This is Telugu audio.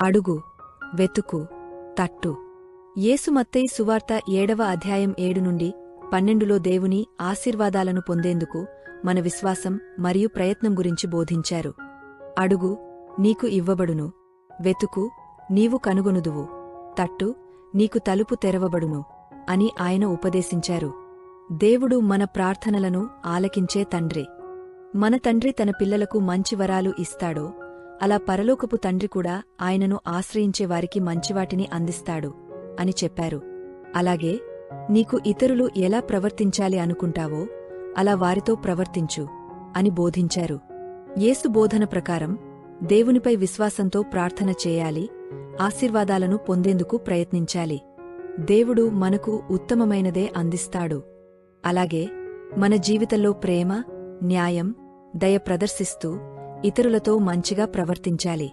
అడుగు వెతుకు తట్టు. యేసుమత్తయి సువార్త ఏడవ అధ్యాయం ఏడు నుండి పన్నెండులో దేవుని ఆశీర్వాదాలను పొందేందుకు మన విశ్వాసం మరియు ప్రయత్నం గురించి బోధించారు. అడుగు నీకు ఇవ్వబడును. వెతుకు నీవు కనుగొనుదువు. తట్టు నీకు తలుపు తెరవబడును అని ఆయన ఉపదేశించారు. దేవుడు మన ప్రార్థనలను ఆలకించే తండ్రి. మన తండ్రి తన పిల్లలకు మంచి వరాలు ఇస్తాడో అలా పరలోకపు తండ్రి కూడా ఆయనను ఆశ్రయించే వారికి మంచివాటిని అందిస్తాడు అని చెప్పారు. అలాగే నీకు ఇతరులు ఎలా ప్రవర్తించాలి అనుకుంటావో అలా వారితో ప్రవర్తించు అని బోధించారు. యేసు బోధన ప్రకారం దేవునిపై విశ్వాసంతో ప్రార్థన చేయాలి ఆశీర్వాదాలను పొందేందుకు ప్రయత్నించాలి. దేవుడు మనకు ఉత్తమమైనదే అందిస్తాడు. అలాగే మన జీవితంలో ప్రేమ న్యాయం దయ ప్రదర్శిస్తూ ఇతరులతో మంచిగా ప్రవర్తించాలి.